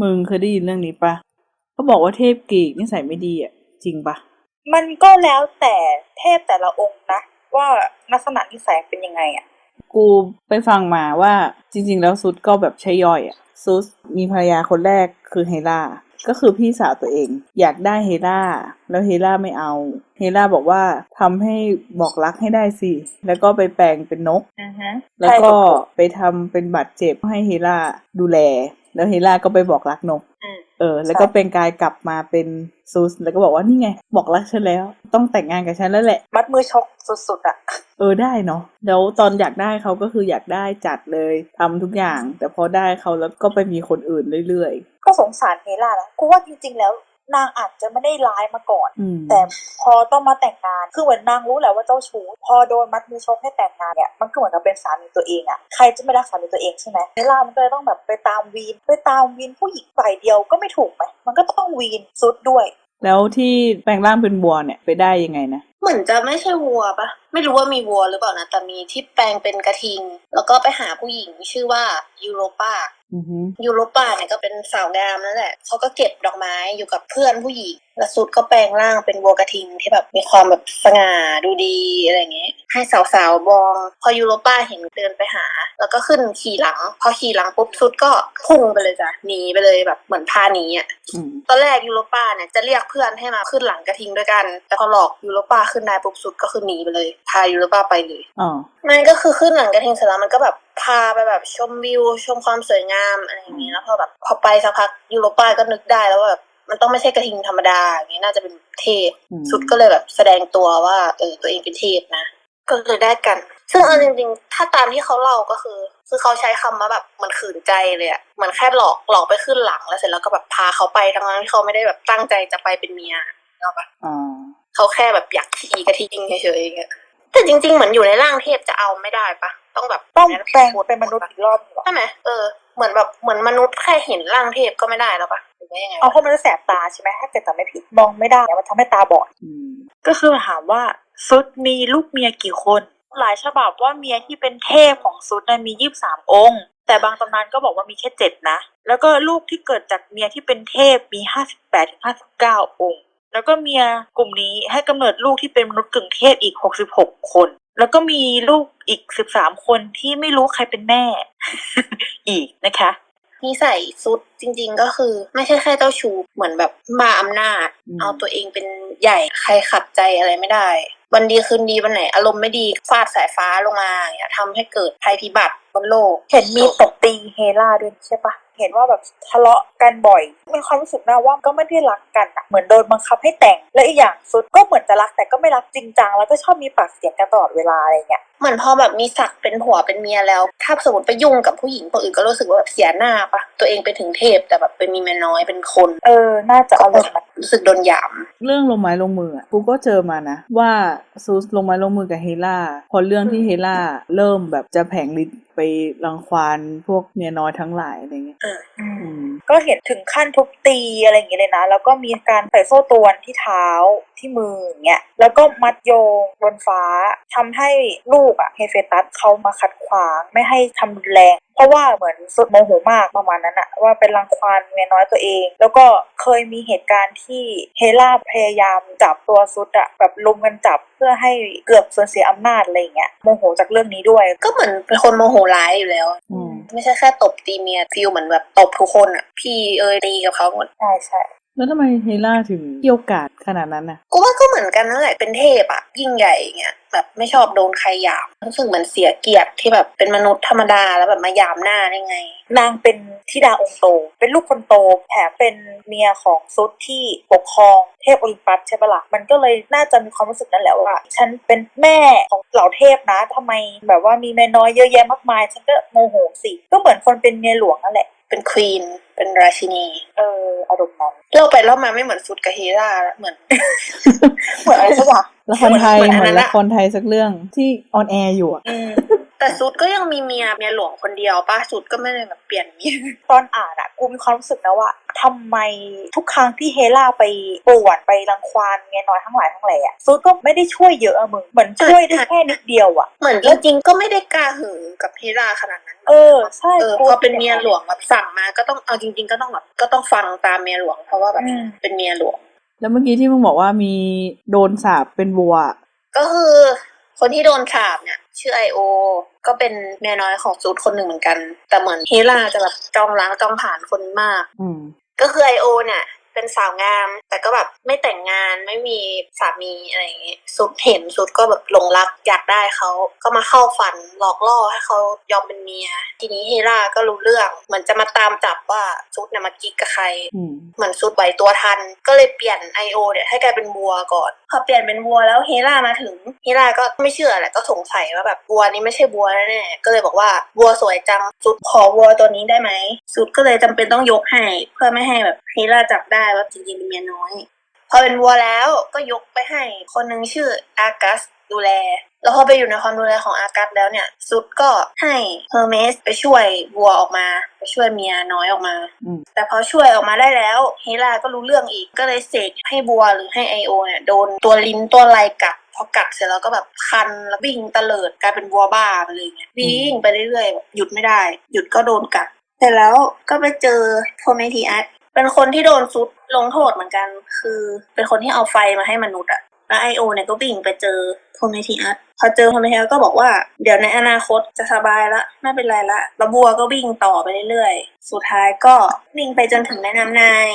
มึงเคยได้ยินเรื่องนี้ปะเขาบอกว่าเทพกรีกนิสัยไม่ดีอะ จริงปะมันก็แล้วแต่เทพแต่ละองค์นะ ว่าลักษณะนิสัยเป็นยังไงอะกูไปฟังมาว่าจริง ๆ แล้วซุดก็แบบใช้ย่อยอะ ซุดมีภรรยาคนแรกคือเฮล่าก็คือพี่สาวตัวเอง อยากได้เฮล่าแล้วเฮล่าไม่เอา เฮล่าบอกว่าทำให้บอกรักให้ได้สิ แล้วก็ไปแปลงเป็นนกอือฮึแล้วก็ไปทำเป็นบาดเจ็บให้เฮล่าดูแล แล้วเฮล่าก็ไปบอกรักนกอืมเออ แล้วก็เป็นกายกลับมาเป็นซูสแล้วก็บอกว่านี่ไง บอกรักฉันแล้ว ต้องแต่งงานกับฉันแล้วแหละ มัดมือชกสุดๆอะเออได้เนาะแล้วตอนอยากได้เขาก็คืออยากได้จัดเลยทำทุกอย่าง แต่พอได้เขาแล้วก็ไปมีคนอื่นเรื่อยก็สงสารเฮล่านะกูว่าจริงๆแล้ว นางอาจจะไม่ได้ร้ายมาก่อนๆอืมแต่พอต้องมาแต่งงานคือเหมือนนางรู้แหละว่าเจ้าชู้พอโดนมัดมือชกให้แต่งงานเนี่ยมันก็เหมือนกับเป็นสามีตัวเองอะใครจะไม่รักสามีตัวเองใช่ไหมเวลามันก็เลยต้องแบบไปตามวีนไปตามวีนผู้หญิงฝ่ายเดียวก็ไม่ถูกไหมมันก็ต้องวีนซุดด้วย แล้วที่แปลงร่างเป็นบัวเนี่ยไปได้ยังไงนะ เหมือนจะไม่ใช่วัวปะไม่รู้ว่ามีวัวหรือเปล่านะ แต่มีที่แปลงเป็นกระทิง แล้วก็ไปหาผู้หญิงชื่อว่ายูโรปาอือฮึยูโรปาเนี่ยก็เป็นสาวงามนั่นแหละเขาก็เก็บดอกไม้อยู่กับเพื่อนผู้หญิงแล้วสุดก็แปลงร่างเป็นวัวกระทิงที่แบบมีความแบบสง่าดูดีอะไรเงี้ยให้สาวๆมอง พอยูโรปาเห็นเดินไปหา แล้วก็ขึ้นขี่หลัง พอขี่หลังปุ๊บสุดก็พุ่งไปเลยจ้ะหนีไปเลยแบบเหมือนพาหนีอะอืมตอนแรกยูโรป้าเนี่ยจะเรียกเพื่อนให้มาขึ้นหลังกระทิงด้วยกัน แต่พอหลอกยูโรป้าขึ้นได้ปุ๊บสุดก็คือหนีไปเลย พายูโรป้าไปเลยอ๋อมันก็คือขึ้นหลังกระทิงเสร็จแล้วมันก็แบบพาไปแบบชมวิว ชมความสวยงามอะไรอย่างเงี้ยแล้วพอแบบพอไปสักพักยูโรป้าก็นึกได้แล้วว่าแบบมันต้องไม่ใช่กระทิงธรรมดาอย่างเงี้ยน่าจะเป็นเทพอืมสุดก็เลยแบบแสดงตัวว่าเออตัวเองเป็นเทพนะ ก็เลยได้กัน ซึ่งเอาจริงๆ ถ้าตามที่เขาเล่าก็คือ คือเขาใช้คำว่าแบบเหมือนขืนใจเลยอะเหมือนแค่หลอกหลอกไปขึ้นหลังแล้วเสร็จแล้วก็แบบพาเขาไปทั้งนั้นที่เขาไม่ได้แบบตั้งใจจะไปเป็นเมียเนาะปะอ๋อ เขาแค่แบบอยากขี่กระทิงเฉยๆอย่างเงี้ยแต่จริง ๆ เหมือนอยู่ในร่างเทพจะเอาไม่ได้ปะต้องแบบต้องแปลงเป็นมนุษย์อีกรอบหนึ่งเหรอใช่ไหมเออเหมือนแบบเหมือนมนุษย์แค่เห็นร่างเทพก็ไม่ได้แล้วปะหรือว่ายังไงเอาเพราะมันจะแสบตาใช่ไหมถ้าเกิดจำไม่ผิดมองไม่ได้มันทำให้ตาบอดอืมก็คือถามว่าซุดมีลูกเมียกี่คน หลายฉบับว่าเมียที่เป็นเทพของซุดน่ะมียี่บสามองค์ แต่บางตำนานก็บอกว่ามีแค่เจ็ดนะ แล้วก็ลูกที่เกิดจากเมียที่เป็นเทพมีห้าสิบแปดถึงห้าสิบเก้าองค์ แล้วก็เมียกลุ่มนี้ให้กำเนิดลูกที่เป็นมนุษย์กึ่งเทพอีกหกสิบหกคน แล้วก็มีลูกอีกสิบสามคนที่ไม่รู้ใครเป็นแม่ อีกนะคะนิสัยสุดจริง ๆ ก็คือ ไม่ใช่แค่เจ้าชู้เหมือนแบบมาอำนาจอืมเอาตัวเองเป็นใหญ่ใครขัดใจอะไรไม่ได้ วันดีคืนดีวันไหน อารมณ์ไม่ดีฟาดสายฟ้าลงมาอย่างเงี้ยทำให้เกิดภัยพิบัติบนโลก เห็นมีตบตีเฮล่าด้วยใช่ปะ เห็นว่าแบบทะเลาะกันบ่อยมีความรู้สึกนะว่าก็ไม่ได้รักกันอะเหมือนโดนบังคับให้แต่งและอีกอย่างสุดก็เหมือนจะรักแต่ก็ไม่รักจริงจังแล้วก็ชอบมีปากเสียงกันตลอดเวลาอะไรเงี้ยเหมือนพอแบบมีศักดิ์เป็นผัวเป็นเมียแล้ว ถ้าสมมติไปยุ่งกับผู้หญิงคนอื่นก็รู้สึกว่าแบบเสียหน้าปะตัวเองเป็นถึงเทพแต่แบบเป็นมีเมียน้อยเป็นคน เออ น่าจะอารมณ์นั้นรู้สึกโดนหยาม เรื่องลงไม้ลงมืออะกูก็เจอมานะ ว่าซูสลงไม้ลงมือกับเฮล่าพอเรื่องที่เฮล่าเริ่มแบบจะแผงฤทธิ์ไปรังควานพวกเมียน้อยทั้งหลายอะไรเงี้ยอือืมมก็เห็นถึงขั้นทุบตีอะไรอย่างเงี้ยเลยนะ แล้วก็มีการใส่โซ่ตรวนที่เท้าที่มืออย่างเงี้ย แล้วก็มัดโยงบนฟ้าทำให้ลูกอะเฮเฟตัสเขามาขัดขวางไม่ให้ทำรุนแรง เพราะว่าเหมือนสุดโมโหมากประมาณนั้นอะว่าเป็นรังควานเมียน้อยตัวเอง แล้วก็เคยมีเหตุการณ์ที่เฮล่าพยายามจับตัวซุดอะแบบลุมกันจับเพื่อให้เกือบสูญเสียอำนาจอะไรอย่างเงี้ยโมโหจากเรื่องนี้ด้วย ก็เหมือนเป็นคนโมโหร้ายอยู่แล้ว อืม ไม่ใช่แค่ตบตีเมียฟิลเหมือนแบบตบทุกคนอะ พี่เอยตีกับเขาหมด ใช่ใช่ แล้วทำไมเฮล่าถึงเกี่ยวกาดขนาดนั้นน่ะ กูว่าก็เหมือนกันนั่นแหละเป็นเทพอะยิ่งใหญ่อย่างเงี้ยแบบไม่ชอบโดนใครหยามรู้สึกเหมือนเสียเกียรติที่แบบเป็นมนุษย์ธรรมดาแล้วแบบมาหยามหน้าได้ไง นางเป็นธิดาองค์โต เป็นลูกคนโตแถมเป็นเมียของซุดที่ปกครองเทพโอลิมปัสใช่ปะละ่ะมันก็เลยน่าจะมีความรู้สึกนั่นแหละว่า ฉันเป็นแม่ของเหล่าเทพนะทำไมแบบว่ามีเมียน้อยเยอะแยะมากมาย ฉันก็โมโหสิก็เหมือนคนเป็นเมียหลวงนั่นแหละ เป็นควีนเป็นราชินี เอออารมณ์นั้นเล่าไปเล่ามาไม่เหมือนสุดกับเฮราแล้วเหมือน เหมือนอะไรสักอย่างละครไทยเหมือนอันเหมืนั้อนนละอะครไทยสักเรื่องที่ออนแอร์อยู่อะอืม แต่สุดก็ยังมีเมียเมียหลวงคนเดียวป้าสุดก็ไม่ได้แบบเปลี่ยนเมียตอนอ่านอะกูมีความรู้สึกนะว่าทำไมทุกครั้งที่เฮล่าไปป่วนไปรังควานเมียน้อยทั้งหลายทั้งแหล่อะซูดก็ไม่ได้ช่วยเยอะอะมึงเหมือนช่วยได้แค่นิดเดียวอะเหมือนจริงๆก็ไม่ได้กล้าหึงกับเฮราขนาดนั้นเออใช่เออพอเป็นเมียหลวงแบบสั่งมาก็ต้องเอาจริง ๆ ก็ต้องแบบก็ต้องฟังตามเมียหลวงเพราะว่าแบบอืมเป็นเมียหลวง แล้วเมื่อกี้ที่มึงบอกว่ามีโดนสาบเป็นวัว ก็คือคนที่โดนสาบเนี่ย ชื่อไอโอก็เป็นเมียน้อยของซูดคนหนึ่งเหมือนกัน แต่เหมือนเฮราจะแบบจองล้างจองผ่านคนมาก อืมก็คือไอโอเนี่ย เป็นสาวงาม แต่ก็แบบไม่แต่งงานไม่มีสามีอะไรอย่างเงี้ยสุดเห็นสุดก็แบบหลงรักอยากได้เขาก็มาเข้าฝันหลอกล่อให้เขายอมเป็นเมีย ทีนี้เฮราก็รู้เรื่องเหมือนจะมาตามจับว่าซุดเนี่ยมากิ๊กกับใครอืมเหมือนซุดไหวตัวทัน ก็เลยเปลี่ยนไอโอเนี่ยให้กลายเป็นวัวก่อนพอเปลี่ยนเป็นวัวแล้วเฮรามาถึงเฮราก็ไม่เชื่อแหละก็สงสัยว่าแบบวัวนี้ไม่ใช่วัวแน่ๆก็เลยบอกว่าวัวสวยจังซุดขอวัวตัวนี้ได้ไหมซุดก็เลยจำเป็นต้องยกให้เพื่อไม่ให้แบบเฮราจับได้ว่าจริงๆเป็นเมียน้อย พอเป็นวัวแล้วก็ยกไปให้คนหนึงชื่ออากัสดูแล แล้วพอไปอยู่ในความดูแลของอากัสแล้วเนี่ยซุดก็ให้เฮอร์เมสไปช่วยวัวออกมา ไปช่วยเมียน้อยออกมาอืมแต่พอช่วยออกมาได้แล้วเฮราก็รู้เรื่องอีก ก็เลยเสกให้บัวหรือให้ไอโอเนี่ยโดนตัวลิ้นตัวลายกัดพอกัดเสร็จแล้วก็แบบคันแล้ววิ่งตะเลิดกลายเป็นวัวบ้าไปเลยเงี้ยวิ่งไปเรื่อยๆแบบหยุดไม่ได้ หยุดก็โดนกัดเสร็จแล้วก็ไปเจอโพเมทีอัส เป็นคนที่โดนซุดลงโทษเหมือนกัน คือเป็นคนที่เอาไฟมาให้มนุษย์อะแล้วไอโอเนี่ยก็วิ่งไปเจอโพเมทีอัสพอเจอโพเมทีอัสก็บอกว่าเดี๋ยวในอนาคตจะสบายละไม่เป็นไรละแล้วบัวก็วิ่งต่อไปเรื่อยๆ สุดท้ายก็วิ่งไปจนถึงแม่น้ำนาย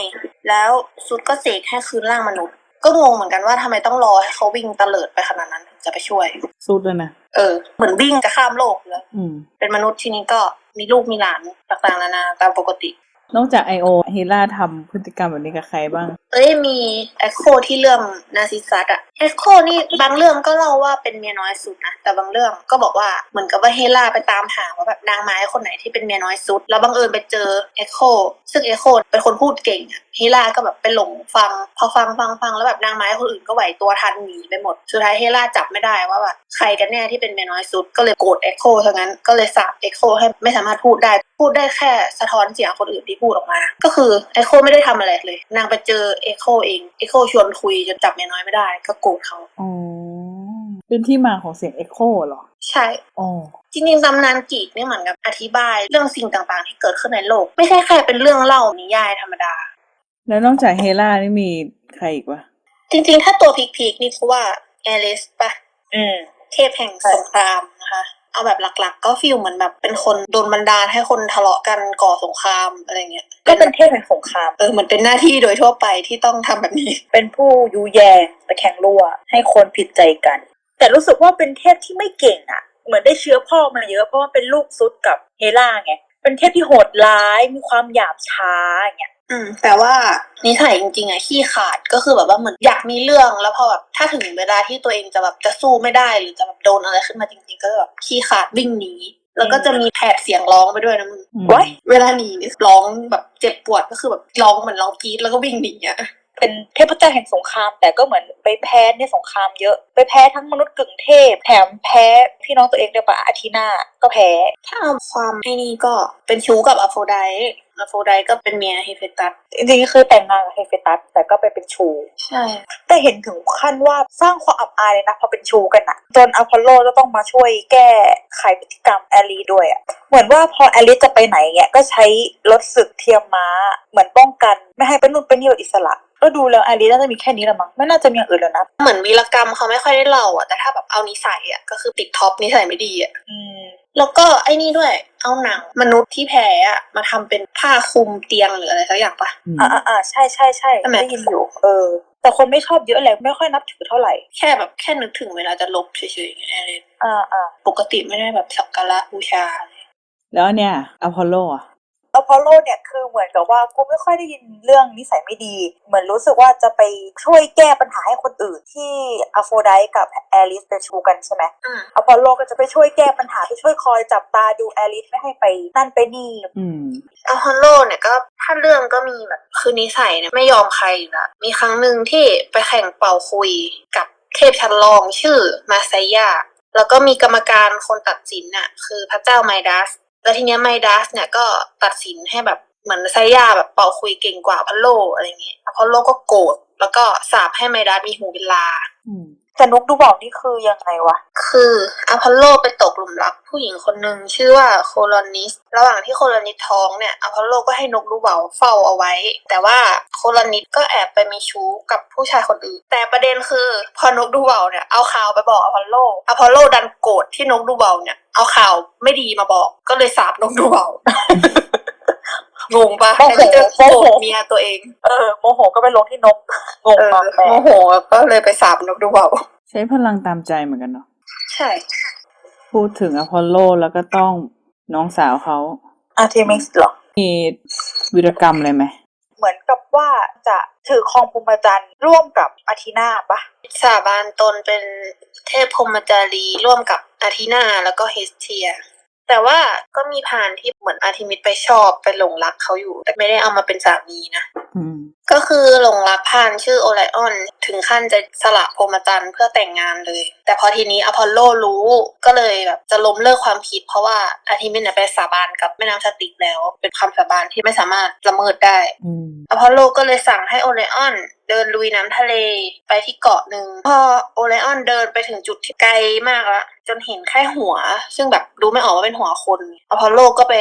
แล้วซุดก็เสกให้คืนร่างมนุษย์ ก็งงเหมือนกันว่าทำไมต้องรอให้เขาวิ่งตะเลิดไปขนาดนั้นถึงจะไปช่วย สุดเลยนะ เออ เหมือนวิ่งจะข้ามโลกเลยอืมเป็นมนุษย์ทีนี้ก็มีลูกมีหลานต่างๆนานาตามปกติ นอกจากไอโอเฮล่าทำพฤติกรรมแบบนี้กับใครบ้าง เอ้ยมีเอ็กโคที่เรื่องนาซิซัสอะเอ็กโคนี่บางเรื่องก็เล่าว่าเป็นเมียน้อยสุดนะแต่บางเรื่องก็บอกว่าเหมือนกับว่าเฮล่าไปตามหาว่าแบบนางไม้คนไหนที่เป็นเมียน้อยสุด แล้วบังเอิญไปเจอเอ็กโคซึ่งเอโคเป็นคนพูดเก่งอะเฮล่าก็แบบไปหลงฟัง พอฟังฟังฟังแล้วแบบนางไม้คนอื่นก็ไหวตัวทันหนีไปหมด สุดท้ายเฮล่าจับไม่ได้ว่าแบบใครกันแน่ที่เป็นเมน้อยสุด ก็เลยโกรธเอโคทั้งนั้นก็เลยสาปเอโคให้ไม่สามารถพูดได้ พูดได้แค่สะท้อนเสียงคนอื่นที่พูดออกมา ก็คือเอโคไม่ได้ทำอะไรเลย นางไปเจอเอโคเองเอโคชวนคุยจนจับเมน้อยไม่ได้ ก็โกรธเขาอ๋อ เป็นที่มาของเสียงเอ็กโคเหรอ ใช่อ๋อจริงๆตำนานกรีกเนี่ยเหมือนกับอธิบายเรื่องสิ่งต่างๆ ที่เกิดขึ้นในโลก ไม่ใช่แค่เป็นเรื่องเล่านิยายธรรมดา แล้วนอกจากเฮล่านี่มีใครอีกวะจริงๆ ถ้าตัวพีคๆนี่คือว่าแอลิสปะอืมเทพแห่งสงครามนะคะเอาแบบหลักๆ ก็ฟีลเหมือนแบบเป็นคนโดนบันดาลให้คนทะเลาะกันก่อสงครามอะไรเงี้ยก็เป็นเทพแห่งสงครามเออเหมือนเป็นหน้าที่โดยทั่วไปที่ต้องทำแบบนี้ เป็นผู้ยูแยงตะแคงรั่วให้คนผิดใจกัน แต่รู้สึกว่าเป็นเทพที่ไม่เก่งอะเหมือนได้เชื้อพ่อมาเยอะเพราะว่าเป็นลูกซุดกับเฮล่าไงเป็นเทพที่โหดร้ายมีความหยาบช้าอย่างเงี้ยอืมแต่ว่านิสัยจริงๆอะขี้ขาดก็คือแบบว่าเหมือนอยากมีเรื่องแล้วพอแบบถ้าถึงเวลาที่ตัวเองจะแบบจะสู้ไม่ได้หรือจะแบบโดนอะไรขึ้นมาจริง ๆ ก็แบบขี้ขาดวิ่งหนีแล้วก็จะมีแผดเสียงร้องไปด้วยนะมึงอืมไว้เวลาหนีนี่ร้องแบบเจ็บปวดก็คือแบบร้องเหมือนร้องกรีดแล้วก็วิ่งหนีอะ เป็นเทพเจ้าแห่งสงคราม แต่ก็เหมือนไปแพ้ในสงครามเยอะ ไปแพ้ทั้งมนุษย์กึ่งเทพ แถมแพ้พี่น้องตัวเองด้วยปะอาทีนาก็แพ้ ถ้าเอาความไอ้นี่ก็เป็นชู้กับอโฟไดต์อโฟไดต์ก็เป็นเมียเฮเฟตัสจริงๆคือแต่งงานกับเฮเฟตัสแต่ก็ไปเป็นชูใช่ แต่เห็นถึงขั้นว่าสร้างความอับอายเลยนะพอเป็นชูกันอะจนอพอลโลจะต้องมาช่วยแก้ไขพฤติกรรมแอลลีด้วยอะเหมือนว่าพอแอลลีจะไปไหนเนี่ยก็ใช้รถศึกเทียมม้าเหมือนป้องกัน ไม่ให้เป็นนู่นเป็นนี่แบบอิสระ ก็ดูแล้วแอลลีน่าจะมีแค่นี้ละมั้งไม่น่าจะมีอย่างอื่นแล้วนะเหมือนวีรกรรมเขาไม่ค่อยได้เล่าอะแต่ถ้าแบบเอานิสัยอะก็คือติดท็อปนิสัยไม่ดีอะอืมแล้วก็ไอ้นี่ด้วย เอาหนังมนุษย์ที่แพ้อะมาทำเป็นผ้าคลุมเตียงหรืออะไรสักอย่างปะอืมอ่าอ่าอ่าใช่ใช่ใช่ใช่ไหมได้ยินอยู่ เออ แต่คนไม่ชอบเยอะแหละไม่ค่อยนับถือเท่าไหร่ แค่แบบแค่นึกถึงเวลาจะลบเฉยๆอย่างเงี้ยเลยอ่าอ่าปกติไม่ได้แบบสักการะบูชาอะไรแล้วเนี่ยอพอลโลอะ อพอลโลเนี่ยคือเหมือนกับว่ากูไม่ค่อยได้ยินเรื่องนิสัยไม่ดี เหมือนรู้สึกว่าจะไปช่วยแก้ปัญหาให้คนอื่นที่อโฟไดกับแอลิสเป็นชูกันใช่ไหมอืมอพอลโลก็จะไปช่วยแก้ปัญหาไปช่วยคอยจับตาดูแอลิสไม่ให้ไปนั่นไปนี่อืมอพอลโลเนี่ยก็ถ้าเรื่องก็มีแบบคือนิสัยเนี่ยไม่ยอมใครอยู่ละมีครั้งหนึ่งที่ไปแข่งเป่าคุยกับเทพชั้นรองชื่อมาไซยาแล้วก็มีกรรมการคนตัดสินน่ะ คือพระเจ้าไมดัส แล้วทีเนี้ยไมดัสเนี่ยก็ตัดสินให้แบบเหมือนไซย่าแบบเป่าคุยเก่งกว่าอพอลโลอะไรเงี้ยอพอลโลก็โกรธแล้วก็สาปให้ไมดัสมีหูเป็นลาอื แต่นุกดูบอกนี่คือยังไงวะ คืออพอลโลไปตกหลุมรักผู้หญิงคนหนึ่งชื่อว่าโคลอนิส ระหว่างที่โคลอนิสท้องเนี่ยอพอลโลก็ให้นกดูเบาเฝ้าเอาไว้ แต่ว่าโคลอนิสก็แอบไปมีชู้กับผู้ชายคนอื่น แต่ประเด็นคือ พอนกดูเบาเนี่ยเอาข่าวไปบอกอพอลโล อพอลโลดันโกรธที่นกดูเบาเนี่ยเอาข่าวไม่ดีมาบอก ก็เลยสาบนกดูเบา งงปะโมโหแทนที่จะโกรโมโหธเมียตัวเอง เออโมโหก็ไปลงที่นกงงเออมากแปลโมโหก็เลยไปสาบนกดูเบาใช้พลังตามใจเหมือนกันเนาะใช่ พูดถึงอพอลโลแล้วก็ต้องน้องสาวเขาอาร์เทมิสเหรอ มีวีรกรรมอะไรไหมเหมือนกับว่าจะถือครองพรหมจรรย์ร่วมกับอาทีนาปะสาบานตนเป็นเทพพรหมจารีร่วมกับอาทีนาแล้วก็เฮสเทีย แต่ว่าก็มีพานที่เหมือนอาร์ทิมิสไปชอบไปหลงรักเขาอยู่ แต่ไม่ได้เอามาเป็นสามีนะอืมก็คือหลงรักพานชื่อโอไลออน ถึงขั้นจะสละพรหมจรรย์เพื่อแต่งงานเลย แต่พอทีนี้อพอลโลรู้ก็เลยแบบจะล้มเลิกความคิด เพราะว่าอาร์ทิมิสเนี่ยไปสาบานกับแม่น้ำสติกแล้ว เป็นคำสาบานที่ไม่สามารถละเมิดได้อืมอพอลโลก็เลยสั่งให้โอไลออนเดินลุยน้ำทะเลไปที่เกาะหนึ่งพอโอไลออนเดินไปถึงจุดที่ไกลมากแล้วจนเห็นแค่หัว ซึ่งแบบดูไม่ออกว่าเป็นหัวคนอพอลโลก็ไป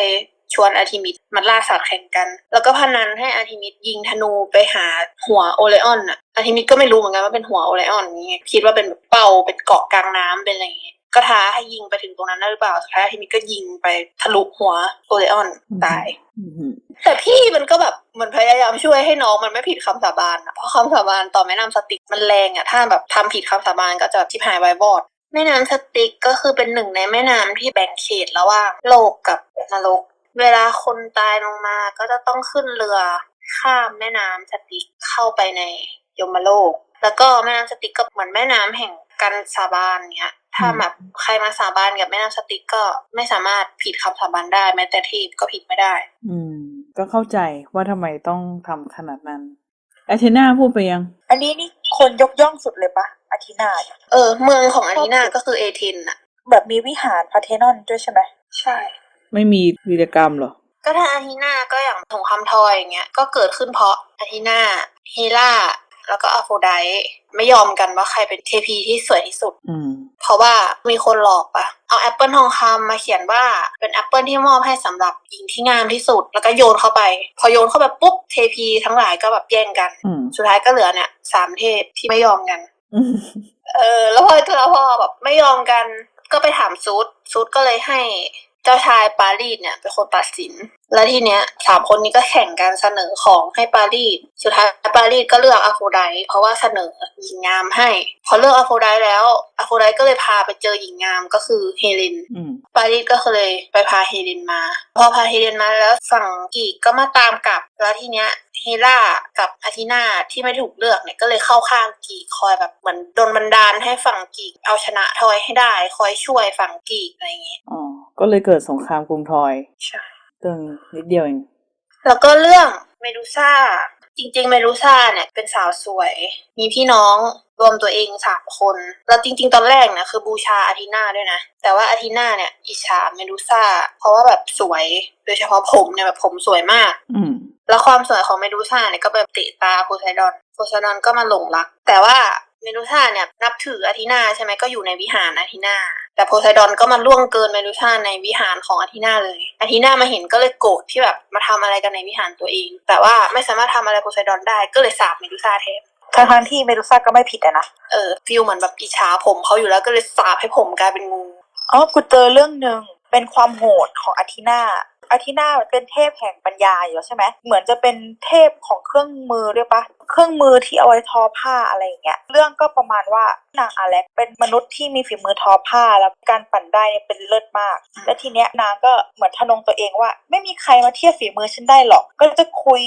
ชวนอาร์ทิมิสมาล่าสัตว์แข่งกัน แล้วก็พนันให้อาร์ทิมิสยิงธนูไปหาหัวโอไลออนอะอาร์ทิมิสก็ไม่รู้เหมือนกันว่าเป็นหัวโอไลออนนี้ยคิดว่าเป็นแบบเป้าเป็นเกาะกลางน้ำเป็นอะไรอย่างเงี้ยก็ท้าให้ยิงไปถึงตรงนั้นได้หรือเปล่าสุดท้ายอาร์ทิมิสก็ยิงไปทะลุหัวโอไลออนตายอืมแต่พี่มันก็แบบเหมือนพยายามช่วยให้น้องมันไม่ผิดคำสาบานอะเพราะคำสาบานต่อแม่น้ำสติกมันแรงอะถ้าแบบทำผิดคำสาบานก็จะชิบหายไวายบอดแม่น้ำสติกก็คือเป็นหนึ่งในแม่น้ำที่แบ่งเขตระหว่างโลกกับนรก เวลาคนตายลงมาก็จะต้องขึ้นเรือข้ามแม่น้ำสติกเข้าไปในยมโลก แล้วก็แม่น้ำสติกก็เหมือนแม่น้ำแห่งการสาบานเนี้ย ถ้าแบบใครมาสาบานกับแม่น้ำสติกก็ไม่สามารถผิดคำสาบานได้ แม้แต่เทพก็ผิดไม่ได้ อืม ก็เข้าใจว่าทำไมต้องทำขนาดนั้นอาเทนาพูดไปยัง อันนี้นี่คนยกย่องสุดเลยปะอาทีนาเนี่ยเออ เมืองของอารีนาก็คือเอเธนอะแบบมีวิหารพาเทนอนด้วยใช่ไหมใช่ ไม่มีวีรกรรมเหรอ ก็ถ้าอาทีนาก็อย่างสงครามทรอยอย่างเงี้ย ก็เกิดขึ้นเพราะอาทีนาเฮล่า แล้วก็อาโฟไดต์ไม่ยอมกันว่าใครเป็นเทพีที่สวยที่สุด อืม เพราะว่ามีคนหลอกปะเอาแอปเปิลทองคำมาเขียนว่าเป็นแอปเปิลที่มอบให้สำหรับหญิงที่งามที่สุด แล้วก็โยนเข้าไป พอโยนเข้าไปปุ๊บเทพีทั้งหลายก็แบบแย่งกัน อืมสุดท้ายก็เหลือเนี่ยสามเทพที่ไม่ยอมกัน อืมเออ แล้วพอแล้วพอแบบไม่ยอมกัน ก็ไปถามซูดซูดก็เลยให้ เจ้าชายปารีสเนี่ยเป็นคนตัดสิน แล้วทีเนี้ยสามคนนี้ก็แข่งกันเสนอของให้ปารีส สุดท้ายปารีสก็เลือกอาโฟไดต์เพราะว่าเสนอหญิงงามให้ พอเลือกอาโฟไดต์แล้วอาโฟไดต์ก็เลยพาไปเจอหญิงงามก็คือเฮเลนอืมปารีสก็เลยไปพาเฮเลนมา พอพาเฮเลนมาแล้วฝั่งกรีกก็มาตามกลับ แล้วทีเนี้ยเฮล่ากับอาทินาที่ไม่ถูกเลือกเนี่ยก็เลยเข้าข้างกรีกคอยแบบเหมือนโดนบันดาลให้ฝั่งกรีกเอาชนะทอยให้ได้ คอยช่วยฝั่งกรีกอะไรอย่างเงี้ยอ๋อ ก็เลยเกิดสงครามกรุงทรอยใช่เรื่องนิดเดียวเอง แล้วก็เรื่องเมดูซ่า จริง ๆ เมดูซ่าเนี่ยเป็นสาวสวย มีพี่น้องรวมตัวเองสามคน แล้วจริง ๆ ตอนแรกเนี่ยคือบูชาอาทินาด้วยนะ แต่ว่าอาทินาเนี่ย อิจฉาเมดูซ่า เพราะว่าแบบสวยโดยเฉพาะผมเนี่ยแบบผมสวยมาก อืมแล้วความสวยของเมดูซ่าเนี่ยก็ไปเตะตาโพไซดอน โพไซดอนก็มาหลงรัก แต่ว่า เมดูซ่าเนี่ยนับถืออาทินาใช่ไหมก็อยู่ในวิหารอาทินาแต่โพไซดอนก็มาล่วงเกินเมดูซ่าในวิหารของอาทินาเลย อาทินามาเห็นก็เลยโกรธที่แบบมาทำอะไรกันในวิหารตัวเอง แต่ว่าไม่สามารถทำอะไรโพไซดอนได้ก็เลยสาบเมดูซ่าแทนทั้งๆที่เมดูซ่าก็ไม่ผิดอะนะ เออฟิลเหมือนแบบอิจฉาผมเขาอยู่แล้วก็เลยสาบให้ผมกลายเป็นงู อ๋อ กูเจอเรื่องหนึ่งเป็นความโหดของอาทินา อาทินาเป็นเทพแห่งปัญญาอยู่แล้วใช่ไหมเหมือนจะเป็นเทพของเครื่องมือด้วยปะเครื่องมือที่เอาไว้ทอผ้าอะไรอย่างเงี้ยเรื่องก็ประมาณว่านางอาเล็กเป็นมนุษย์ที่มีฝีมือทอผ้าแล้วการปั่นได้เนี่ยเป็นเลิศมาก และทีเนี้ยนางก็เหมือนทะนงตัวเองว่า ไม่มีใครมาเทียบฝีมือฉันได้หรอกก็จะคุย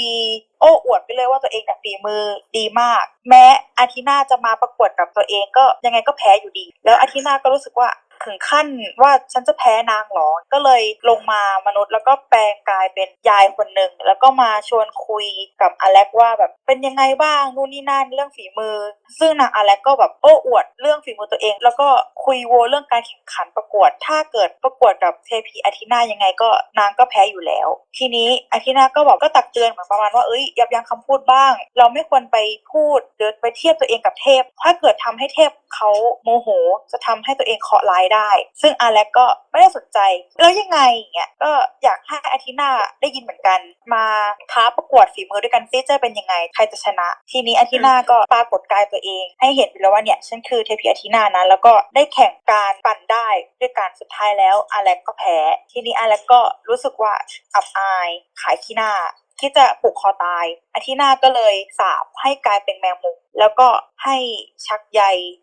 โอ้อวดไปเลยว่าตัวเองเนี่ยฝีมือดีมาก แม้อาทินาจะมาประกวดกับตัวเองก็ยังไงก็แพ้อยู่ดี แล้วอาทินาก็รู้สึกว่า ถึงขั้นว่าฉันจะแพ้นางหรอ ก็เลยลงมามนุษย์แล้วก็แปลงกายเป็นยายคนหนึ่ง แล้วก็มาชวนคุยกับอเล็กว่าแบบเป็นยังไงบ้างนู่นนี่นั่นเรื่องฝีมือ ซึ่งนางอเล็กก็แบบโอ้อวดเรื่องฝีมือตัวเอง แล้วก็คุยโวเรื่องการแข่งขันประกวด ถ้าเกิดประกวดกับเทพีอาทินายังไงก็นางก็แพ้อยู่แล้ว ทีนี้อาทินาก็บอกก็ตักเตือนเหมือนประมาณว่าเอ้ยยับยั้งคำพูดบ้าง เราไม่ควรไปพูดหรือไปเทียบตัวเองกับเทพ ถ้าเกิดทำให้เทพเขาโมโหจะทำให้ตัวเองเคราะห์ร้ายได้ ซึ่งอาแล็กก็ไม่ได้สนใจ แล้วยังไงอย่างเงี้ยก็อยากให้อาทินาได้ยินเหมือนกัน มาท้าประกวดฝีมือด้วยกันซิจะเป็นยังไง ใครจะชนะ ทีนี้อาทินาก็ปรากฏกายตัวเอง ให้เห็นไปแล้วว่าเนี่ยฉันคือเทพีอาทินานะแล้วก็ได้แข่งการปั่นได้ด้วยการสุดท้ายแล้วอาแล็กก็แพ้ ทีนี้อาแล็กก็รู้สึกว่าอับอายขายขี้หน้า ที่จะผูกคอตาย อาทินาก็เลยสาบให้กลายเป็นแมงมุมแล้วก็ให้ชักใย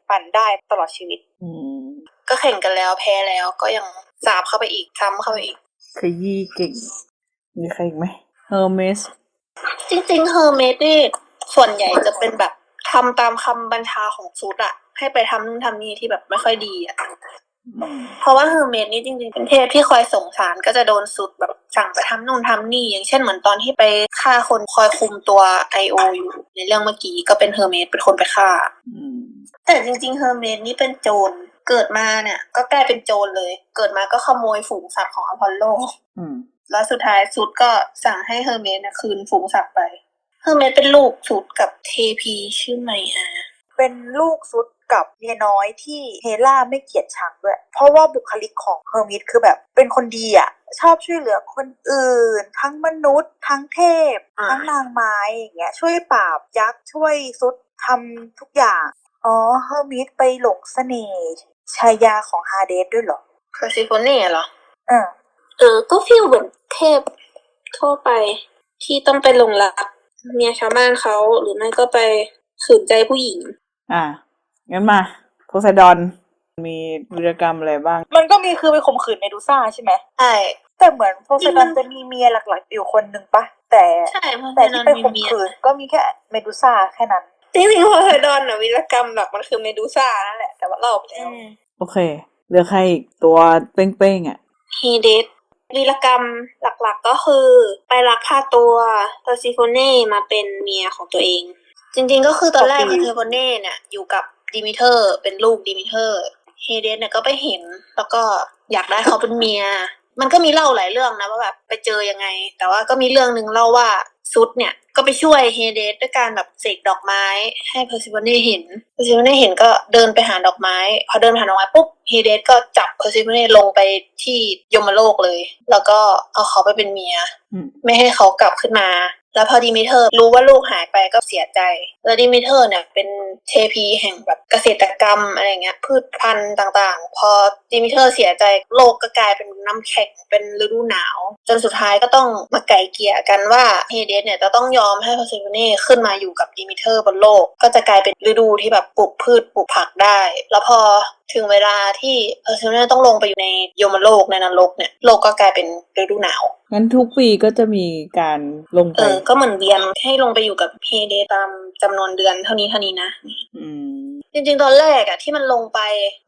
ปั่นได้ตลอดชีวิต อืมก็แข่งกันแล้วแพ้แล้วก็ยังสาบเข้าไปอีกซ้ำเข้าไปอีก ขยี้เก่ง มีใครอีกไหมเฮอร์เมสจริงๆเฮอร์เมสนี่ส่วนใหญ่จะเป็นแบบทำตามคำบัญชาของซูดอะให้ไปทำนู่นทำนี่ที่แบบไม่ค่อยดีอะ เพราะว่าเฮอร์เมสนี่จริงๆเป็นเทพที่คอยส่งสารก็จะโดนซูดแบบสั่งไปทำนู่นทำนี่ อย่างเช่นเหมือนตอนที่ไปฆ่าคนคอยคุมตัวไอโออยู่ในเรื่องเมื่อกี้ก็เป็นเฮอร์เมสเป็นคนไปฆ่าอืมแต่จริงๆเฮอร์เมสนี่เป็นโจรเกิดมาเนี่ย ก็กลายเป็นโจรเลย เกิดมาก็ขโมยฝูงสัตว์ของอพอลโลอืมแล้วสุดท้ายซุดก็สั่งให้เฮอร์เมสน่ะคืนฝูงสัตว์ไป เฮอร์เมสเป็นลูกซุดกับเทพีชื่อไมอาเป็นลูกซุด กับเมียน้อยที่เฮล่าไม่เกลียดชังด้วย เพราะว่าบุคลิกของเฮอร์มิสคือแบบเป็นคนดีอะชอบช่วยเหลือคนอื่น ทั้งมนุษย์ ทั้งเทพ ทั้งนางไม้อย่างเงี้ยช่วยปราบยักษ์ช่วยซุดทำทุกอย่าง อ๋อเฮอร์มิสไปหลงเสน่ห์ชายาของฮาเดสด้วยเหรอเพอร์ซิโฟเน่เหรอเออเออ ก็ฟีลเหมือนเทพทั่วไปที่ต้องไปหลงรักเมียชาวบ้านเขาหรือไม่ก็ไปขืนใจผู้หญิง อะ งั้นมาโพไซดอนมีวีรกรรมอะไรบ้าง มันก็มีคือไปข่มขืนเมดูซ่าใช่ไหมใช่แต่เหมือนโพไซดอนมันจะมีเมียหลักๆอยู่คนหนึ่งปะแต่ใช่เพราะแต่ฉะที่นั้นไปมีข่มเมียขืนก็มีแค่เมดูซ่าแค่นั้นจริงๆโพไซดอนอะวิรกรรมหลักมันคือเมดูซ่านั่นแหละแต่ว่าเล่าไปแล้วโอเคเหลือใครอีกตัวเป้งๆอะเฮเดสวีรกรรมหลักๆก็คือ ไปลักพาตัวเพอร์ซิโฟเน่มาเป็นเมียของตัวเอง จริง ๆ ก็คือตอนแรกโอเพเคอร์ซิโฟเน่เนี่ยอยู่กับ ดิมิเทอร์ เป็นลูกดิมิเทอร์ เฮเดสเนี่ยก็ไปเห็น แล้วก็อยากได้เขาเป็นเมีย มันก็มีเล่าหลายเรื่องนะว่าแบบไปเจอยังไง แต่ว่าก็มีเรื่องหนึ่งเล่าว่าซุดเนี่ยก็ไปช่วยเฮเดสด้วยการแบบเสกดอกไม้ ให้เพอร์ซิโฟเน่เห็นเพอร์ซิโฟเน่เห็นก็เดินไปหาดอกไม้ พอเดินไปหาดอกไม้ปุ๊บเฮเดสก็จับเพอร์ซิโฟเน่ลงไปที่ยมโลกเลย แล้วก็เอาเขาไปเป็นเมียอืมไม่ให้เขากลับขึ้นมา แล้วพอดิมิเทอร์รู้ว่าลูกหายไปก็เสียใจ แล้วดิมิเทอร์เนี่ยเป็นเทพีแห่งแบบเกษตรกรรมอะไรเงี้ยพืชพันธุ์ต่างๆ พอดิมิเทอร์เสียใจโลกก็กลายเป็นน้ำแข็งเป็นฤดูหนาว จนสุดท้ายก็ต้องมาไก่เกลี่ยกันว่าเฮเดสเนี่ยจะต้องยอมให้พาซิโฟเน่ขึ้นมาอยู่กับดิมิเทอร์บนโลก ก็จะกลายเป็นฤดูที่แบบปลูกพืชปลูกผักได้ แล้วพอถึงเวลาที่พาซิโฟเน่ต้องลงไปอยู่ในยมโลกในนรกเนี่ยโลกก็กลายเป็นฤดูหนาวงั้นทุกปีก็จะมีการลงไปเออก็เหมือนเวียนให้ลงไปอยู่กับเฮเดตามจำนวนเดือนเท่านี้เท่านี้นะ อืม จริงๆ ตอนแรกอะที่มันลงไป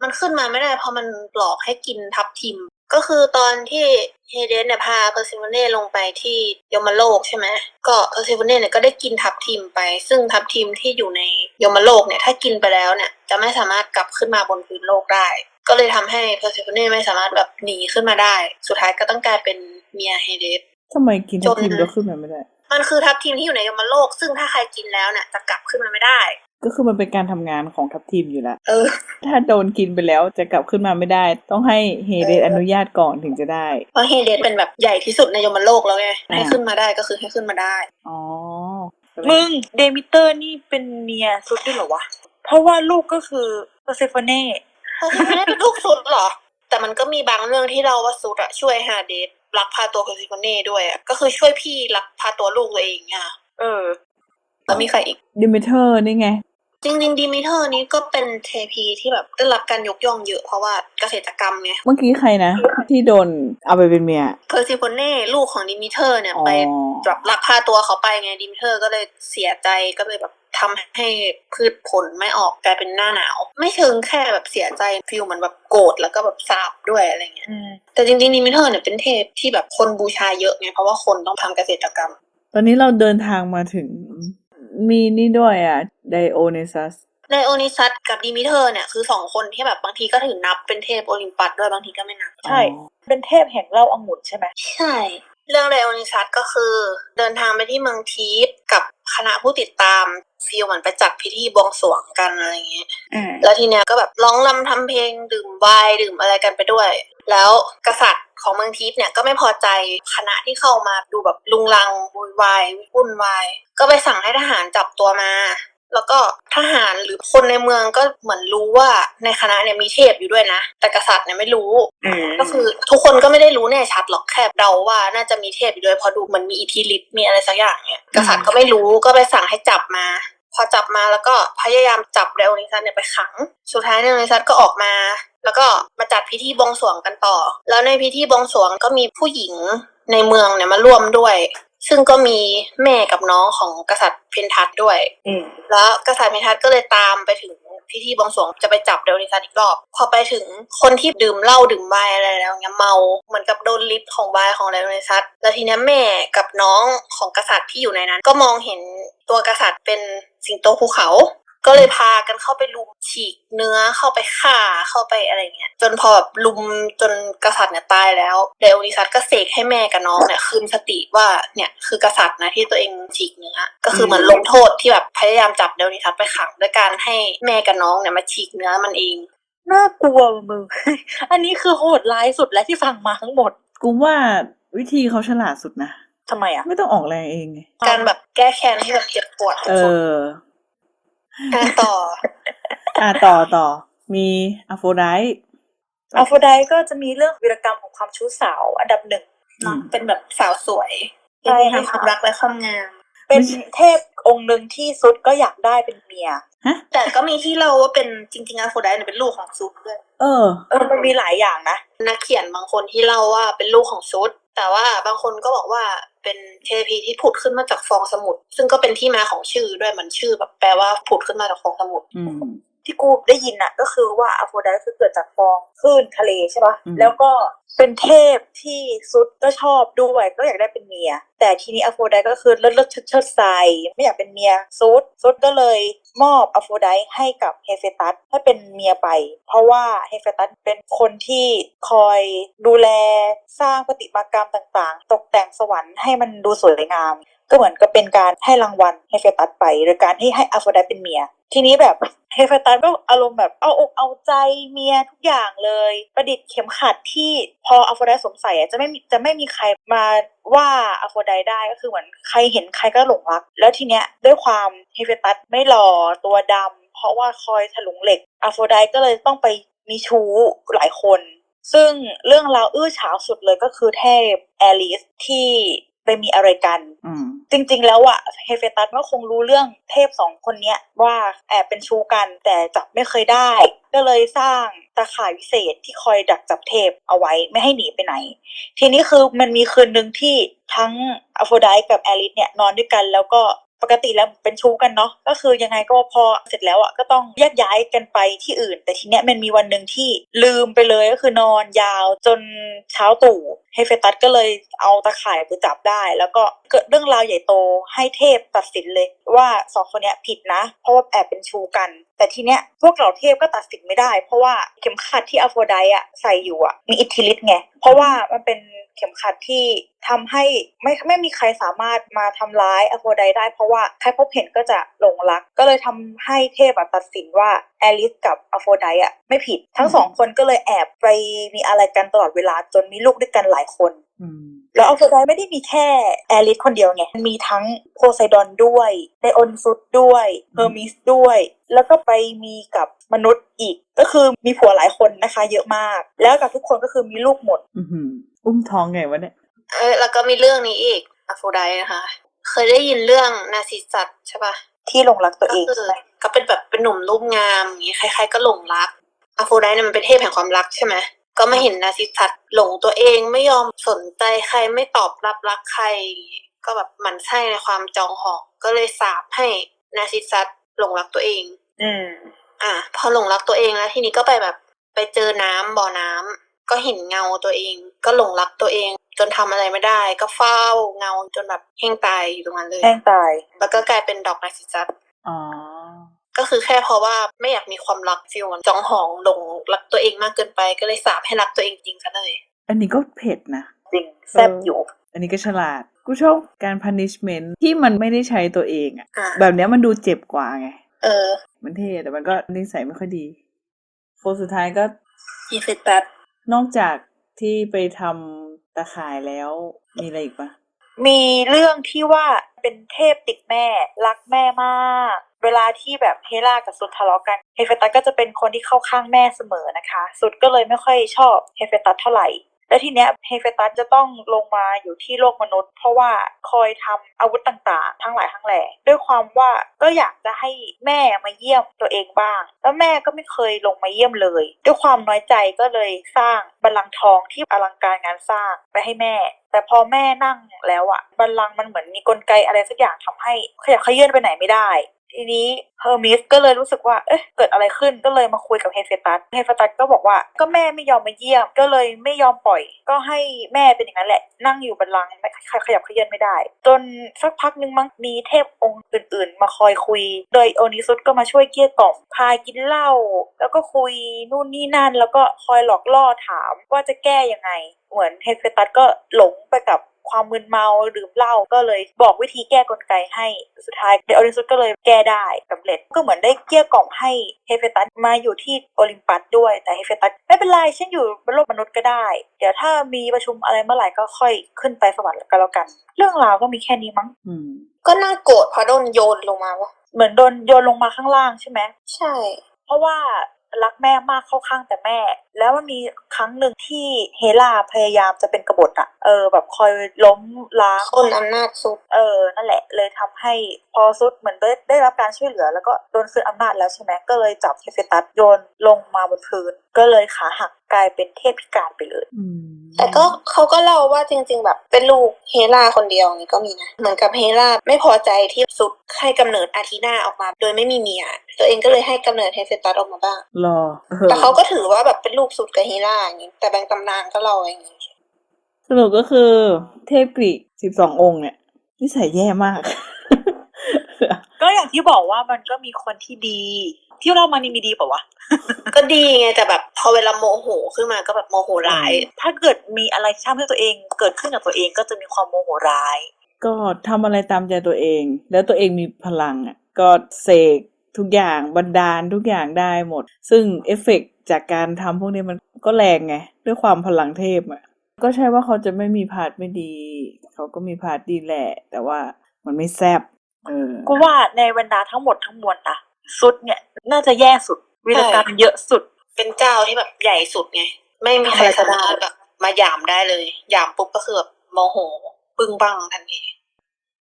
มันขึ้นมาไม่ได้เพราะมันหลอกให้กินทับทิม ก็คือตอนที่เฮเดสเนี่ยพาเพอร์ซิโฟเน่ลงไปที่ยมโลกใช่ไหมก็เพอร์ซิโฟเน่เนี่ยก็ได้กินทับทิมไป ซึ่งทับทิมที่อยู่ในยมโลกเนี่ยถ้ากินไปแล้วเนี่ยจะไม่สามารถกลับขึ้นมาบนพื้นโลกได้ ก็เลยทำให้เพอร์ซิโฟเน่ไม่สามารถแบบหนีขึ้นมาได้ สุดท้ายก็ต้องกลายเป็นเมียเฮเดสทำไมกินทับทิมจนแล้วขึ้นมาไม่ได้ มันคือทับทิมที่อยู่ในยมโลก ซึ่งถ้าใครกินแล้วเนี่ยจะกลับขึ้นมาไม่ได้ ก็คือมันเป็นการทำงานของทับทิมอยู่แล้วเออถ้าโดนกินไปแล้วจะกลับขึ้นมาไม่ได้ ต้องให้เฮเดสเอออนุญาตก่อนถึงจะได้ เพราะเฮเดสเป็นแบบใหญ่ที่สุดในยมโลกแล้วไงอ่าให้ขึ้นมาได้ก็คือให้ขึ้นมาได้ อ๋อ มึงเดมิเตอร์นี่เป็นเมียซุดด้วยเหรอวะ เพราะว่าลูกก็คือเพอร์เซโฟเน่เขาไม่ได้เป็นลูกซุดหรอ แต่มันก็มีบางเรื่องที่เราว่าซุดอะช่วยฮาเดสลักพาตัวเพอร์ซิโฟเน่ด้วยอะก็คือช่วยพี่ลักพาตัวลูกตัวเองอะเออแล้วมีใครอีกดิมิเทอร์นี่ไง จริงๆดีมิเทอร์นี้ก็เป็นเทพีที่แบบได้รับการยกย่องเยอะเพราะว่าเกษตรกรรมไงเมื่อกี้ใครนะ ที่โดนเอาไปเป็นเมียเพอร์ซิโฟเน่ลูกของดิมิเทอร์เนี่ยอ๋อไปแบบลักพาตัวเขาไปไงดิมิเทอร์ก็เลยเสียใจก็เลยแบบทำให้พืชผลไม่ออกกลายเป็นหน้าหนาว ไม่เชิงแค่แบบเสียใจฟิลเหมือนแบบโกรธแล้วก็แบบสาบด้วยอะไรเงี้ยอืมแต่จริงๆดิมิเทอร์เนี่ยเป็นเทพที่แบบคนบูชาเยอะไงเพราะว่าคนต้องทำเกษตรกรรม ตอนนี้เราเดินทางมาถึง มีนี่ด้วยอะไดโอเนซัสไดโอนิซัสกับดิมิเทอร์เนี่ยคือสองคนที่แบบบางทีก็ถือนับเป็นเทพโอลิมปัสด้วยบางทีก็ไม่นับ ใช่ เป็นเทพแห่งเหล้าองุ่นใช่ไหมใช่ เรื่องไดโอนิซัสก็คือ เดินทางไปที่เมืองทีฟกับคณะผู้ติดตามฟีลเหมือนไปจัดพิธีบวงสรวงกันอะไรอย่างเงี้ยอืมแล้วทีเนี้ยก็แบบร้องรำทำเพลงดื่มไวน์ดื่มอะไรกันไปด้วย แล้วกษัตริย์ของเมืองทิพย์เนี่ยก็ไม่พอใจคณะที่เข้ามาดูแบบลุงลังวุ่นวายวุ่นวาย ก็ไปสั่งให้ทหารจับตัวมา แล้วก็ทหารหรือคนในเมืองก็เหมือนรู้ว่าในคณะเนี่ยมีเทพอยู่ด้วยนะ แต่กษัตริย์เนี่ยไม่รู้อืมก็คือทุกคนก็ไม่ได้รู้แน่ชัดหรอกแค่เดาว่าน่าจะมีเทพอยู่ด้วยเพราะดูเหมันมีอิทธิฤทธิ์มีอะไรสักอย่างเนี่ยกษัตริย์ก็ไม่รู้ก็ไปสั่งให้จับมาพอจับมาแล้วก็พยายามจับเดโอนิซัสเนี่ยไปขัง สุดท้ายเดโอนิซัสก็ออกมา แล้วก็มาจัดพิธีบวงสรวงกันต่อ แล้วในพิธีบวงสรวงก็มีผู้หญิงในเมืองเนี่ยมาร่วมด้วย ซึ่งก็มีแม่กับน้องของกษัตริย์เพนทัสด้วย อืมแล้วกษัตริย์เมทัสก็เลยตามไปถึงพิธีบวงสรวงจะไปจับเดโอนิซัสอีกรอบ พอไปถึงคนที่ดื่มเหล้าดื่มไวน์อะไรแล้วเงี้ยเมาเหมือนกับโดนลิฟต์ของไวน์ของเดโอนิซัสแล้วทีเนี้ยแม่กับน้องของกษัตริย์ที่อยู่ในนั้น ก็มองเห็นตัวกษัตริย์เป็นสิงโตภูเขา ก็เลยพากันเข้าไปลุมฉีกเนื้อเข้าไปฆ่าเข้าไปอะไรเงี้ยจนพอแบบลุมจนกษัตริย์เนี่ยตายแล้วเดโอนิซัสก็เสกให้แม่กับน้องเนี่ยคืนสติว่าเนี่ยคือกษัตริย์นะที่ตัวเองฉีกเนื้อก็คือเหมือนลงโทษที่แบบพยายามจับเดโอนิซัสไปขังด้วยการให้แม่กับน้องเนี่ยมาฉีกเนื้อมันเองน่ากลัวว่ะมึง อันนี้คือโหดร้ายสุดและที่ฟังมาทั้งหมด กูว่าวิธีเขาฉลาดสุดนะทำไมอะ ไม่ต้องออกแรงเองไงการแบบแก้แค้นที่แบบเจ็บปวด เอสุดอๆ อะต่ออะต่อต่อ มีอโฟไดอัลโฟไดก็จะมีเรื่องวีรกรรมของความชู้สาวอันดับหนึ่งอืมเป็นแบบสาวสวยใช่ที่ค่ะมีความรักและความงาม เป็นเทพองค์หนึ่งที่ซุดก็อยากได้เป็นเมียฮะแต่ก็มีที่เราว่าเป็นจริงๆอาโฟไดเนี่ยเป็นลูกของซุดด้วย เออ เออมันมีหลายอย่างนะ นักเขียนบางคนที่เล่าว่าเป็นลูกของซุด แต่ว่าบางคนก็บอกว่าเป็นเทพีที่ผุดขึ้นมาจากฟองสมุทรซึ่งก็เป็นที่มาของชื่อด้วยมันชื่อแบบแปลว่าผุดขึ้นมาจากฟองสมุทรอื ที่กูได้ยินน่ะก็คือว่าอัลโฟไดคือเกิดจากฟองคลื่นทะเลใช่ปะอืม แล้วก็เป็นเทพที่ซุดก็ชอบด้วยก็อยากได้เป็นเมีย แต่ทีนี้อัลโฟไดก็คือเลิศเลิศเชิดเชิดใสไม่อยากเป็นเมียซุดซุดก็เลยมอบอัลโฟไดให้กับเฮเฟตัสให้เป็นเมียไป เพราะว่าเฮเฟตัสเป็นคนที่คอยดูแลสร้างปฏิมากรรมต่างๆ ตกแต่งสวรรค์ให้มันดูสวยงาม ก็เหมือนกับเป็นการให้รางวัลเฮเฟตัสไปโดยการที่ให้อัลโฟไดเป็นเมีย ทีนี้แบบเฮเฟตัสก็อารมณ์แบบเอาอกเอาใจเมียทุกอย่างเลย ประดิษฐ์เข็มขัดที่พออัลโฟไดสวมใส่อะจะไม่จะไม่มีใครมาว่าอัลโฟไดได้ก็คือเหมือนใครเห็นใครก็หลงรัก แล้วทีเนี้ยด้วยความเฮเฟตัสไม่หล่อตัวดำเพราะว่าคอยถลุงเหล็กอัลโฟไดก็เลยต้องไปมีชู้หลายคน ซึ่งเรื่องราวอื้อฉาวสุดเลยก็คือเทพแอลิสที่ ไปมีอะไรกันอืมจริง ๆ แล้วอะเฮเฟตัสก็คงรู้เรื่องเทพสองคนเนี้ยว่าแอบเป็นชู้กันแต่จับไม่เคยได้ ก็เลยสร้างตาข่ายวิเศษที่คอยดักจับเทพเอาไว้ไม่ให้หนีไปไหน ทีนี้คือมันมีคืนหนึ่งที่ทั้งอโฟไดกับแอลิสเนี่ยนอนด้วยกันแล้วก็ ปกติแล้วเป็นชู้กันเนาะก็คือยังไงก็พอเสร็จแล้วอะก็ต้องแยกย้ายกันไปที่อื่น แต่ทีเนี้ยมันมีวันหนึ่งที่ลืมไปเลยก็คือนอนยาวจนเช้าตู่เฮเฟตัสก็เลยเอาตะข่ายไปจับได้ แล้วก็เกิดเรื่องราวใหญ่โตให้เทพตัดสินเลยว่าสองคนเนี้ยผิดนะ เพราะว่าแอบเป็นชู้กัน แต่ทีเนี้ยพวกเหล่าเทพก็ตัดสินไม่ได้ เพราะว่าเข็มขัดที่อโฟไดอะใส่อยู่อะมีอิทธิฤทธิ์ไงเพราะว่ามันเป็น เข็มขัดที่ทำให้ไม่ไม่มีใครสามารถมาทำร้ายอโฟไดได้ เพราะว่าใครพบเห็นก็จะหลงรัก ก็เลยทำให้เทพอะตัดสินว่าแอลิสกับอโฟไดอะไม่ผิด ทั้งสองคนก็เลยแอบไปมีอะไรกันตลอดเวลาจนมีลูกด้วยกันหลายคนอืมแล้วอัลโฟไดไม่ได้มีแค่แอลิสคนเดียวไง มีทั้งโพไซดอนด้วยไดโอนซุดด้วยเฮอร์มิสด้วย แล้วก็ไปมีกับมนุษย์อีก ก็คือมีผัวหลายคนนะคะ เยอะมาก แล้วกับทุกคนก็คือมีลูกหมด อือหืออุ้มท้องไงวะเนี่ยเอ้ยแล้วก็มีเรื่องนี้อีกอาโฟไดนะคะ เคยได้ยินเรื่องนาซิสัตใช่ปะที่หลงรักตัวก็เองคือใช่ไหมก็เป็นแบบเป็นหนุ่มรูปงามอย่างงี้ใครๆก็หลงรักอาโฟไดเนี่ยมันเป็นเทพแห่งความรักใช่ไหมก็มาเห็นนาซิสัตหลงตัวเองไม่ยอมสนใจใครไม่ตอบรับรักใครอย่างงี้ก็แบบหมั่นไส้ในความจองหองก็เลยสาปให้นาซิซัสหลงรักตัวเอง อืมอะพอหลงรักตัวเองแล้วทีนี้ก็ไปแบบไปเจอน้ำบ่อน้ำ ก็เห็นเงาตัวเอง ก็หลงรักตัวเอง จนทำอะไรไม่ได้ ก็เฝ้าเงาจนแบบแห้งตายอยู่ตรงนั้นเลย แห้งตาย แล้วก็กลายเป็นดอกนาซิซัสอ๋อก็คือแค่เพราะว่าไม่อยากมีความรักฟิลมันจองหองหลงรักตัวเองมากเกินไปก็เลยสาปให้รักตัวเองจริงซะเลย อันนี้ก็เผ็ดนะจริงแซ่บอยู่ อันนี้ก็ฉลาด กูชอบการ punishment ที่มันไม่ได้ใช้ตัวเองอะอะแบบเนี้ยมันดูเจ็บกว่าไง เออ มันเท่แต่มันก็นิสัยไม่ค่อยดีโฟนสุดท้ายก็อีฟิตตัส นอกจากที่ไปทำตาข่ายแล้วมีอะไรอีกปะมีเรื่องที่ว่าเป็นเทพติดแม่รักแม่มาก เวลาที่แบบเฮรากับสุดทะเลาะกันเฮเฟตัสก็จะเป็นคนที่เข้าข้างแม่เสมอนะคะ สุดก็เลยไม่ค่อยชอบเฮเฟตัสเท่าไหร่ และทีเนี้ยเฮเฟตัสจะต้องลงมาอยู่ที่โลกมนุษย์ เพราะว่าคอยทำอาวุธต่างๆ ทั้งหลายทั้งแหล่ด้วยความว่าก็อยากจะให้แม่มาเยี่ยมตัวเองบ้าง แล้วแม่ก็ไม่เคยลงมาเยี่ยมเลย ด้วยความน้อยใจก็เลยสร้างบัลลังก์ทองที่อลังการงานสร้างไปให้แม่ แต่พอแม่นั่งแล้วอะบัลลังก์มันเหมือนมีกลไกอะไรสักอย่างทำให้ขยับเขยื่นไปไหนไม่ได้ ทีนี้เฮอร์มิสก็เลยรู้สึกว่า เอ๊ะ เกิดอะไรขึ้น ก็เลยมาคุยกับเฮเฟตัส เฮเฟตัสก็บอกว่า ก็แม่ไม่ยอมมาเยี่ยม ก็เลยไม่ยอมปล่อย ก็ให้แม่เป็นอย่างนั้นแหละ นั่งอยู่บัลลังก์ไม่ขยับเขยื่อนไม่ได้ จนสักพักนึงมั้ง มีเทพองค์อื่น ๆ มาคอยคุย โดยโอนิซุสก็มาช่วยเกลี้ยกล่อม พากินเหล้า แล้วก็คุยนู่นนี่นั่น แล้วก็คอยหลอกล่อถามว่าจะแก้ยังไง เหมือนเฮเฟตัสก็หลงไปกับ ความมึนเมาดื่มเหล้าก็เลยบอกวิธีแก้กลไกให้สุดท้ายเดออริสุสก็เลยแก้ได้สำเร็จก็เหมือนได้เกลี้ยกล่อมให้เฮเฟตัสมาอยู่ที่โอลิมปัสด้วยแต่เฮเฟตัสไม่เป็นไรฉันอยู่บนโลกมนุษย์ก็ได้ เดี๋ยวถ้ามีประชุมอะไรเมื่อไหร่ก็ค่อยขึ้นไปสวรรค์กันแล้วกัน เรื่องราวก็มีแค่นี้มั้งอืมก็น่าโกรธเพราะโดนโยนลงมาวะเหมือนโดนโยนลงมาข้างล่างใช่ไหมใช่ เพราะว่า รักแม่มากเข้าข้างแต่แม่ แล้วมันมีครั้งหนึ่งที่เฮราพยายามจะเป็นกบฏอะเออ แบบคอยล้มล้างคนอำนาจสุดเออนั่นแหละ เลยทำให้พอซุดเหมือนได้ได้รับการช่วยเหลือ แล้วก็โดนคืนอำนาจแล้วใช่ไหมก็เลยจับเฮเฟตัสโยนลงมาบนพื้นก็เลยขาหักกลายเป็นเทพพิการไปเลยอืมแต่ก็เขาก็เล่าว่าจริง ๆ แบบเป็นลูกเฮราคนเดียวนี่ก็มีนะ เหมือนกับเฮราไม่พอใจที่สุดให้กำเนิดอาทีนาออกมา โดยไม่มีเมียตัวเองก็เลยให้กำเนิดเฮเฟตัสออกมาบ้างรอออแต่เขาก็ถือว่าแบบเป็นลูกสุดกับเฮราอย่างนี้แต่บางตำนานก็เล่าอย่างนี้สรุปก็คือเทพกรีกสิบสององค์เนี่ยนิสัยแย่มาก ก็อย่างที่บอกว่ามันก็มีคนที่ดี ที่เรามานี่มีดีเปล่าวะ ก็ดีไงแต่แบบพอเวลาโมโหขึ้นมาก็แบบโมโหร้าย ถ้าเกิดมีอะไรที่ทำให้ตัวเอง เกิดขึ้นกับตัวเองก็จะมีความโมโหร้าย ก็ทำอะไรตามใจตัวเอง แล้วตัวเองมีพลังอะก็เสกทุกอย่างบันดาลทุกอย่างได้หมด ซึ่งเอฟเฟกต์จากการทำพวกนี้มันก็แรงไง ด้วยความพลังเทพอะก็ใช่ว่าเขาจะไม่มีพาร์ทไม่ดี เขาก็มีพาร์ทดีแหละ แต่ว่ามันไม่แซบเออ กูว่าในบรรดาทั้งหมดทั้งมวลนะซุดเนี่ย น่าจะแย่สุดวีรกรรมเยอะสุด เป็นเจ้าที่แบบใหญ่สุดไง ไม่มีใครสามารถแบบ มาหยามได้เลยหยามปุ๊บก็คือแบบโมโหปึ้งปังทันที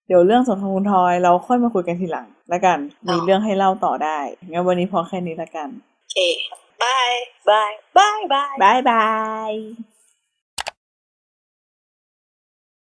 เดี๋ยวเรื่องสมทงคุณทอยเราค่อยมาคุยกันทีหลังแล้วกันอ๋อมีเรื่องให้เล่าต่อได้งั้นวันนี้พอแค่นี้ละกันโอเคบายบายบายบายบายบาย